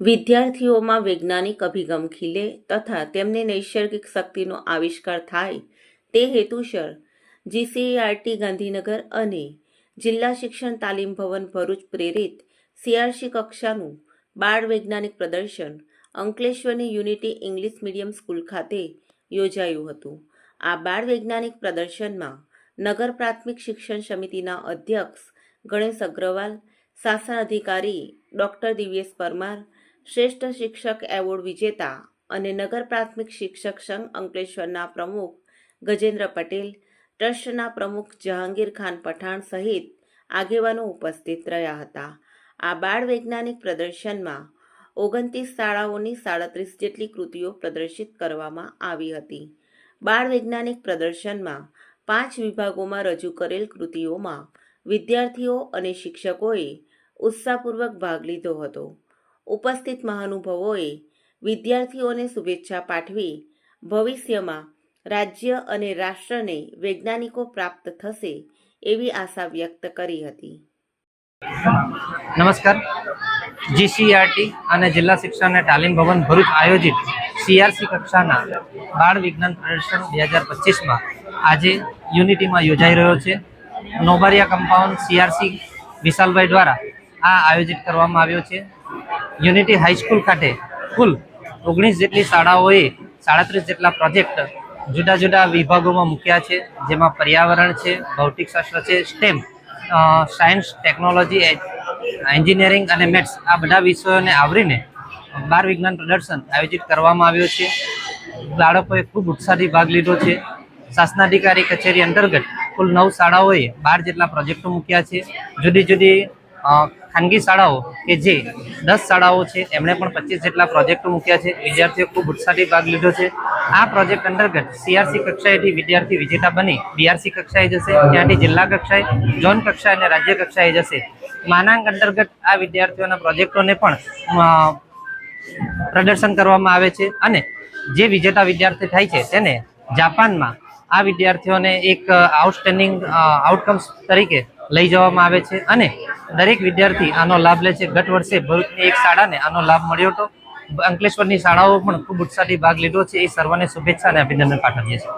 વિદ્યાર્થીઓમાં વૈજ્ઞાનિક અભિગમ ખીલે તથા તેમને નૈસર્ગિક શક્તિનો આવિષ્કાર થાય તે હેતુસર જીસીઆરટી ગાંધીનગર અને જિલ્લા શિક્ષણ તાલીમ ભવન ભરૂચ પ્રેરિત સીઆરસી કક્ષાનું બાળ વૈજ્ઞાનિક પ્રદર્શન અંકલેશ્વરની યુનિટી ઇંગ્લિશ મીડિયમ સ્કૂલ ખાતે યોજાયું હતું. આ બાળ વૈજ્ઞાનિક પ્રદર્શનમાં નગર પ્રાથમિક શિક્ષણ સમિતિના અધ્યક્ષ ગણેશ અગ્રવાલ, શાસન અધિકારી ડૉક્ટર દિવ્યેશ પરમાર શ્રેષ્ઠ શિક્ષક એવોર્ડ વિજેતા અને નગર પ્રાથમિક શિક્ષક સંઘ અંકલેશ્વરના પ્રમુખ ગજેન્દ્ર પટેલ, ટ્રસ્ટના પ્રમુખ જહાંગીર ખાન પઠાણ સહિત આગેવાનો ઉપસ્થિત રહ્યા હતા. આ બાળ વૈજ્ઞાનિક પ્રદર્શનમાં ઓગણત્રીસ શાળાઓની સાડત્રીસ જેટલી કૃતિઓ પ્રદર્શિત કરવામાં આવી હતી. બાળ વૈજ્ઞાનિક પ્રદર્શનમાં પાંચ વિભાગોમાં રજૂ કરેલ કૃતિઓમાં વિદ્યાર્થીઓ અને શિક્ષકોએ ઉત્સાહપૂર્વક ભાગ લીધો હતો. ઉપસ્થિત મહાનુભાવોએ વિદ્યાર્થીઓને શુભેચ્છા પાઠવી, ભવિષ્યમાં રાજ્ય અને રાષ્ટ્રને વૈજ્ઞાનિકો પ્રાપ્ત થશે એવી આશા વ્યક્ત કરી હતી. નમસ્કાર. જીસીઆરટી અને જિલ્લા શિક્ષણ અને તાલીમ ભવન ભરૂચ આયોજિત સીઆરસી કક્ષાના બાળ વિજ્ઞાન પ્રદર્શન બે હજાર પચીસમાં આજે યુનિટીમાં યોજાઈ રહ્યો છે. નોબારિયા કમ્પાઉન્ડ સીઆરસી વિશાલભાઈ દ્વારા આ આયોજિત કરવામાં આવ્યો છે. યુનિટી હાઈસ્કૂલ ખાતે કુલ ઓગણીસ જેટલી શાળાઓએ સાડત્રીસ જેટલા પ્રોજેક્ટ જુદા જુદા વિભાગોમાં મૂક્યા છે, જેમાં પર્યાવરણ છે ભૌતિકશાસ્ત્ર છે સ્ટેમ સાયન્સ, ટેકનોલોજી એન્જિનિયરિંગ અને મેથ્સ આ બધા વિષયોને આવરીને બાર વિજ્ઞાન પ્રદર્શન આયોજિત કરવામાં આવ્યું છે. બાળકોએ ખૂબ ઉત્સાહથી ભાગ લીધો છે. શાસનાધિકારી કચેરી અંતર્ગત કુલ નવ શાળાઓએ બાર જેટલા પ્રોજેક્ટો મૂક્યા છે. જુદી જુદી ખાનગી શાળાઓ કે જે દસ શાળાઓ છે, એમણે પણ પચીસ જેટલા પ્રોજેક્ટો મૂક્યા છે. વિદ્યાર્થીઓ ખૂબ ઉત્સાહથી ભાગ લીધો છે. આ પ્રોજેક્ટ અંતર્ગત સીઆરસી કક્ષાએથી વિદ્યાર્થી વિજેતા બની બીઆરસી કક્ષાએ જશે, ત્યાંથી જિલ્લા કક્ષાએ, ઝોન કક્ષાએ અને રાજ્ય કક્ષાએ જશે. માનાંક અંતર્ગત આ વિદ્યાર્થીઓના પ્રોજેક્ટોને પણ પ્રદર્શન કરવામાં આવે છે અને જે વિજેતા વિદ્યાર્થી થાય છે તેને જાપાનમાં આ વિદ્યાર્થીઓને એક આઉટસ્ટેન્ડિંગ આઉટકમ્સ તરીકે લઈ જવામાં આવે છે અને દરેક વિદ્યાર્થી આનો લાભ લે છે. ગત વર્ષે ભરૂચની એક શાળાને આનો લાભ મળ્યો હતો. અંકલેશ્વરની શાળાઓ પણ ખૂબ ઉત્સાહથી ભાગ લીધો છે. એ સર્વને શુભેચ્છા અને અભિનંદન પાઠવીએ છીએ.